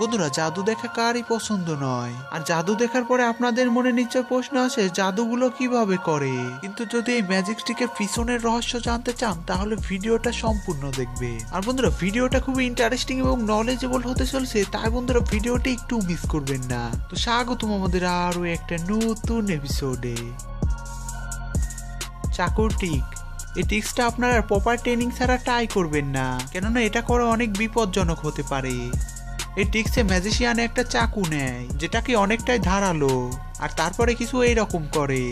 বন্ধুরা, জাদু দেখা কারই পছন্দ নয়। আর জাদু দেখার পরে আপনাদের মনে নিশ্চয় প্রশ্ন আসে, জাদুগুলো কীভাবে করে? কিন্তু যদি এই ম্যাজিক স্টিকের পিছনের রহস্য জানতে চান, তাহলে ভিডিওটা সম্পূর্ণ দেখবে। আর বন্ধুরা, ভিডিওটা খুবই ইন্টারেস্টিং এবং নলেজেবল হতে চলছে, তাই বন্ধুরা, ভিডিওটি একটু মিস করবেন না। তো স্বাগতম আমাদের আরও একটা নতুন এপিসোডে চাকর টিক এই টিক্সটা আপনারা প্রপার ট্রেনিং ছাড়া ট্রাই করবেন না। কেননা এটা করা অনেক বিপজ্জনক হতে পারে। এই টিক্সে ম্যাজিশিয়ান একটা চাকু নেয় যেটাকে অনেকটাই ধারালো আর তারপরে কিছু এইরকম করে।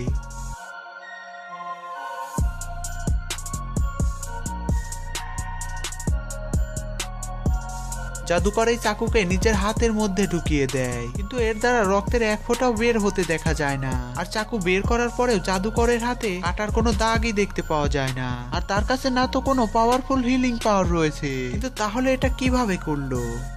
জাদুকর এই চাকুকে নিজের হাতের মধ্যে ঢুকিয়ে দেয়। কিন্তু এর দ্বারা রক্তের এক ফোঁটাও বের হতে দেখা যায় না। আর চাকু বের করার পরেও জাদুকরের হাতে কাটার কোনো দাগই দেখতে পাওয়া যায় না। আর তার কাছে না তো কোনো পাওয়ারফুল হিলিং পাওয়ার রয়েছে। কিন্তু তাহলে এটা কীভাবে করল?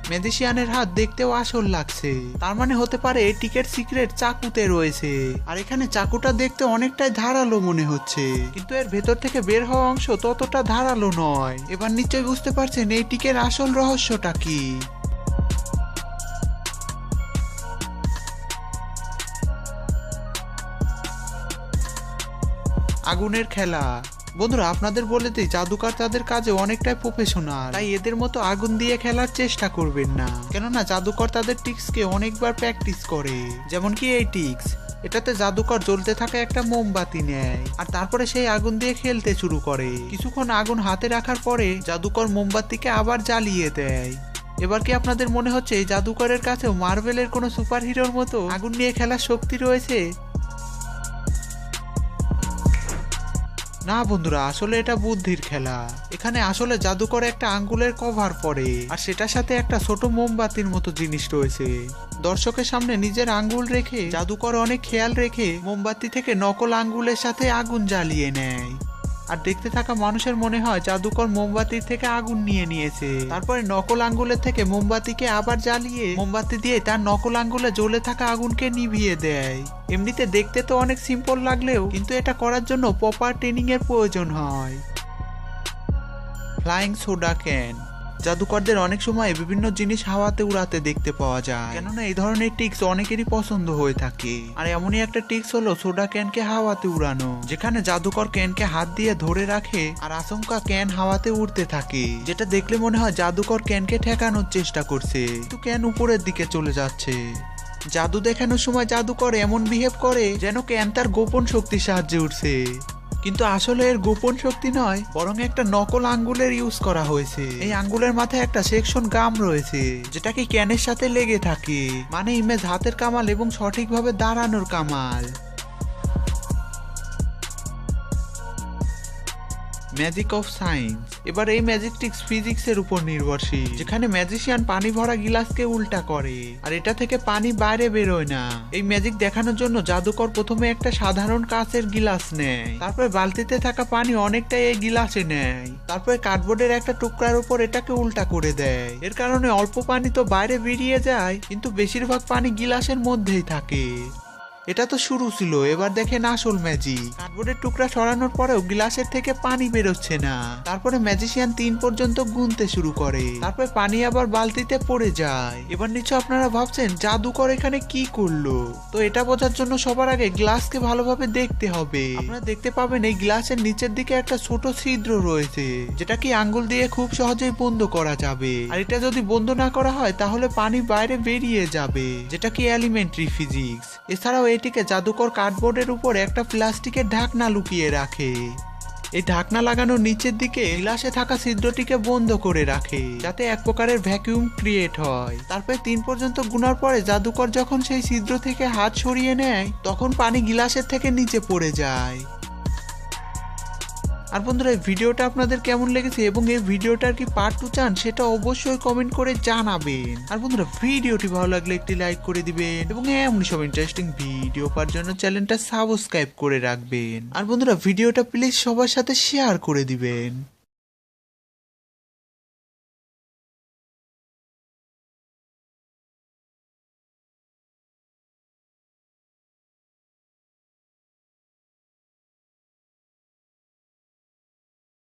ম্যাজিশিয়ানের হাত দেখতেও আসল লাগছে। তার মানে হতে পারে টিকেট সিক্রেট চাকুতে রয়েছে। আর এখানে চাকুটা দেখতে অনেকটাই ধারালো মনে হচ্ছে। কিন্তু এর ভেতর থেকে বের হওয়া অংশ ততটা ধারালো নয়। এবার নিশ্চয়ই বুঝতে পারছেন এই টিকের আসল রহস্যটা কি। আগুনের খেলা। বন্ধুরা, আপনাদের বলে দিই, জাদুকার তাদের কাজে অনেকটাই প্রফেশনাল তাই এদের মতো আগুন দিয়ে খেলার চেষ্টা করবেন না। কেননা, জাদুকর তাদের টিক্সকে অনেকবার প্র্যাকটিস করে। যেমন কি এই টিক্স, এটাতে জাদুকর জ্বলতে থাকা একটা মোমবাতি নেয়, আর তারপরে সেই আগুন দিয়ে খেলতে শুরু করে। কিছুক্ষণ আগুন হাতে রাখার পরে জাদুকর মোমবাতিকে আবার জ্বালিয়ে দেয়। এবার কি আপনাদের মনে হচ্ছে এই জাদুকরের কাছেও মার্বেলের কোনো সুপার হিরোর মতো আগুন নিয়ে খেলার শক্তি রয়েছে? না বন্ধুরা, আসলে এটা বুদ্ধির খেলা। এখানে আসলে জাদুকর একটা আঙ্গুলের কভার পরে, আর সেটার সাথে একটা ছোট মোমবাতির মতো জিনিস রয়েছে। দর্শকের সামনে নিজের আঙ্গুল রেখে, জাদুকর অনেক খেয়াল রেখে মোমবাতি থেকে নকল আঙ্গুলের সাথে আগুন জ্বালিয়ে নেয়। আর দেখতে থাকা মানুষের মনে হয় জাদুকর মোমবাতির থেকে আগুন নিয়ে নিয়েছে। তারপরে নকল আঙ্গুলের থেকে মোমবাতিকে আবার জ্বালিয়ে মোমবাতি দিয়ে তার নকল আঙ্গুলে জ্বলে থাকা আগুনকে নিভিয়ে দেয়। এমনিতে দেখতে তো অনেক সিম্পল লাগলেও, কিন্তু এটা করার জন্য প্রপার ট্রেনিং এর প্রয়োজন হয়। ফ্লাইং সোডা ক্যান জাদুকরদের অনেক সময় বিভিন্ন জিনিস হাওয়াতে উড়াতে দেখতে পাওয়া যায়। কেননা এই ধরনের টিক্স অনেকেরই পছন্দ হয়ে থাকে। আর এমনই একটা টিক্স হলো সোডা ক্যানকে হাওয়াতে উড়ানো, যেখানে জাদুকর ক্যানকে হাত দিয়ে ধরে রাখে আর আচমকা ক্যান হাওয়াতে উড়তে থাকে, যেটা দেখলে মনে হয় জাদুকর ক্যানকে ঠেকানোর চেষ্টা করছে। কিন্তু ক্যান উপরের দিকে চলে যাচ্ছে? জাদু দেখানোর সময় জাদুকর এমন বিহেভ করে যেন ক্যান তার গোপন শক্তির সাহায্যে উঠছে কিন্তু আসলে এর গোপন শক্তি নয়, বরং একটা নকল আঙ্গুলের ইউজ করা হয়েছে। এই আঙ্গুলের মাথায় একটা সেকশন গাম রয়েছে যেটা কি ক্যানের সাথে লেগে থাকে মানে ইমেজ হাতের কামাল এবং সঠিকভাবে দাঁড়ানোর কামাল। ম্যাজিক অফ সায়েন্স এবার এই ম্যাজিক টিক্স ফিজিক্সের উপর নির্ভরশীল। যেখানে ম্যাজিশিয়ান পানি ভরা গিলাসকে উল্টা করে। আর এটা থেকে পানি বাইরে বেরোয় না। এই ম্যাজিক দেখানোর জন্য জাদুকর প্রথমে একটা সাধারণ কাঁচের গিলাস নেয়। তারপর বালতিতে থাকা পানি অনেকটাই এই গিলাসে নেয়। তারপর কার্ডবোর্ডের একটা টুকরার উপর এটাকে উল্টা করে দেয়। এর কারণে অল্প পানি তো বাইরে বেরিয়ে যায়, কিন্তু বেশিরভাগ পানি গিলাসের মধ্যেই থাকে। এটা তো শুরু ছিল, এবার দেখেন আসল ম্যাজিক কার্ডবোর্ডের টুকরা সরানোর পরেও গ্লাসের থেকে পানি বেরোচ্ছে না। তারপরে ম্যাজিশিয়ান তিন পর্যন্ত গুনতে শুরু করে। তারপরে পানি আবার বালতিতে পড়ে যায়। এবার নিশ্চয় আপনারা ভাবছেন, জাদুকর এখানে কি করল? তো এটা বোঝার জন্য সবার আগে গ্লাসকে ভালোভাবে দেখতে হবে। আপনারা দেখতে পাবেন এই গ্লাসের নিচের দিকে একটা ছোট ছিদ্র রয়েছে যেটা কি আঙ্গুল দিয়ে খুব সহজেই বন্ধ করা যাবে। আর এটা যদি বন্ধ না করা হয়, তাহলে পানি বাইরে বেরিয়ে যাবে, যেটা কি এলিমেন্টারি ফিজিক্স এছাড়াও এটিকে জাদুকর কার্ডবোর্ডের উপর একটা প্লাস্টিকের ঢাকনা লুকিয়ে রাখে। এই ঢাকনা লাগানোর নিচের দিকে গ্লাসে থাকা ছিদ্রটিকে বন্ধ করে রাখে, যাতে এক প্রকারের ভ্যাকিউম ক্রিয়েট হয়। তারপরে তিন পর্যন্ত গুনার পরে জাদুকর যখন সেই ছিদ্র থেকে হাত সরিয়ে নেয়, তখন পানি গিলাসের থেকে নিচে পড়ে যায়। আর বন্ধুরা, এই ভিডিওটা আপনাদের কেমন লেগেছে এবং এই ভিডিওটার কি পার্ট টু চান, সেটা অবশ্যই কমেন্ট করে জানাবেন। আর বন্ধুরা, ভিডিওটি ভালো লাগলে একটি লাইক করে দিবেন এবং এমন সব ইন্টারেস্টিং ভিডিও পাওয়ার জন্য চ্যানেলটা সাবস্ক্রাইব করে রাখবেন। আর বন্ধুরা, ভিডিওটা প্লিজ সবার সাথে শেয়ার করে দিবেন।